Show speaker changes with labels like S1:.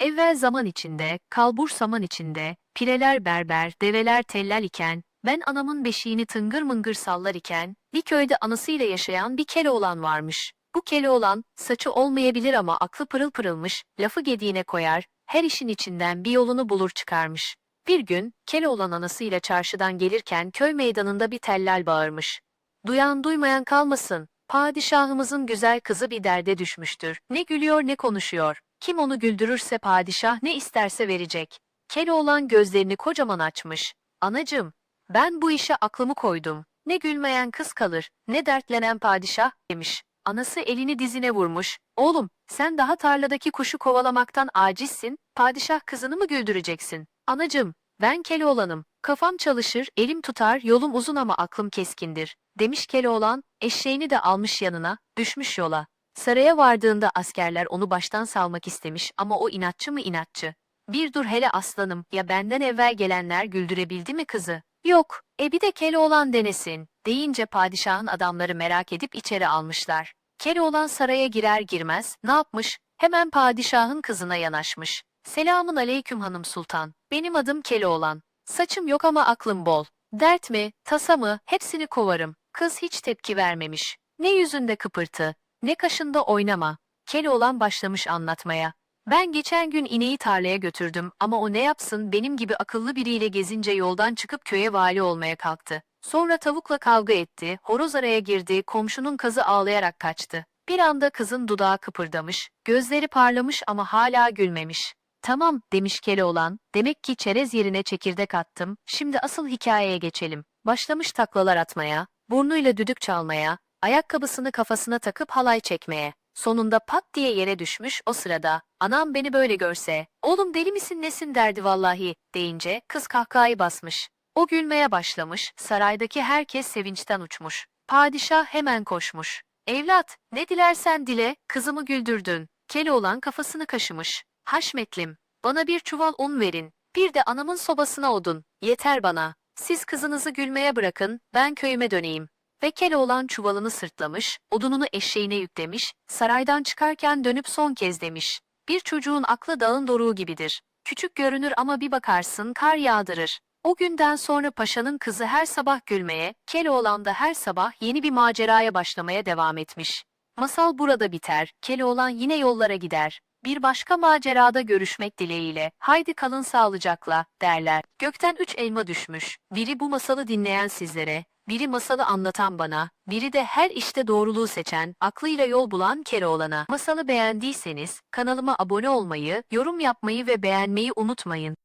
S1: Evvel zaman içinde, kalbur saman içinde, pireler berber, develer tellal iken, ben anamın beşiğini tıngır mıngır sallar iken, bir köyde anasıyla yaşayan bir Keloğlan varmış. Bu Keloğlan, saçı olmayabilir ama aklı pırıl pırılmış, lafı gediğine koyar, her işin içinden bir yolunu bulur çıkarmış. Bir gün, Keloğlan anasıyla çarşıdan gelirken köy meydanında bir tellal bağırmış. Duyan duymayan kalmasın, padişahımızın güzel kızı bir derde düşmüştür. Ne gülüyor ne konuşuyor. Kim onu güldürürse padişah ne isterse verecek. Keloğlan gözlerini kocaman açmış. Anacım, ben bu işe aklımı koydum. Ne gülmeyen kız kalır, ne dertlenen padişah, demiş. Anası elini dizine vurmuş. Oğlum, sen daha tarladaki kuşu kovalamaktan acizsin, padişah kızını mı güldüreceksin? Anacım, ben Keloğlan'ım. Kafam çalışır, elim tutar, yolum uzun ama aklım keskindir. Demiş Keloğlan, eşeğini de almış yanına, düşmüş yola. Saraya vardığında askerler onu baştan salmak istemiş ama o inatçı mı inatçı? Bir dur hele aslanım, ya benden evvel gelenler güldürebildi mi kızı? Yok, e bir de Keloğlan denesin, deyince padişahın adamları merak edip içeri almışlar. Keloğlan saraya girer girmez, ne yapmış? Hemen padişahın kızına yanaşmış. Selamun aleyküm hanım sultan, benim adım Keloğlan. Saçım yok ama aklım bol. Dert mi, tasa mı, hepsini kovarım. Kız hiç tepki vermemiş. Ne yüzünde kıpırtı, ne kaşında oynama. Keloğlan başlamış anlatmaya. Ben geçen gün ineği tarlaya götürdüm ama o ne yapsın benim gibi akıllı biriyle gezince yoldan çıkıp köye vali olmaya kalktı. Sonra tavukla kavga etti, horoz araya girdi, komşunun kızı ağlayarak kaçtı. Bir anda kızın dudağı kıpırdamış, gözleri parlamış ama hala gülmemiş. Tamam demiş Keloğlan, demek ki çerez yerine çekirdek attım, şimdi asıl hikayeye geçelim. Başlamış taklalar atmaya, burnuyla düdük çalmaya, ayakkabısını kafasına takıp halay çekmeye. Sonunda pat diye yere düşmüş o sırada. Anam beni böyle görse, oğlum deli misin nesin derdi vallahi deyince kız kahkahayı basmış. O gülmeye başlamış, saraydaki herkes sevinçten uçmuş. Padişah hemen koşmuş. Evlat, ne dilersen dile, kızımı güldürdün. Keloğlan kafasını kaşımış. Haşmetlim, bana bir çuval un verin. Bir de anamın sobasına odun. Yeter bana. Siz kızınızı gülmeye bırakın, ben köyüme döneyim. Ve Keloğlan çuvalını sırtlamış, odununu eşeğine yüklemiş, saraydan çıkarken dönüp son kez demiş. Bir çocuğun aklı dağın doruğu gibidir. Küçük görünür ama bir bakarsın kar yağdırır. O günden sonra paşanın kızı her sabah gülmeye, Keloğlan da her sabah yeni bir maceraya başlamaya devam etmiş. Masal burada biter, Keloğlan yine yollara gider. Bir başka macerada görüşmek dileğiyle, haydi kalın sağlıcakla, derler. Gökten üç elma düşmüş. Biri bu masalı dinleyen sizlere, biri masalı anlatan bana, biri de her işte doğruluğu seçen, aklıyla yol bulan Keloğlan'a. Masalı beğendiyseniz, kanalıma abone olmayı, yorum yapmayı ve beğenmeyi unutmayın.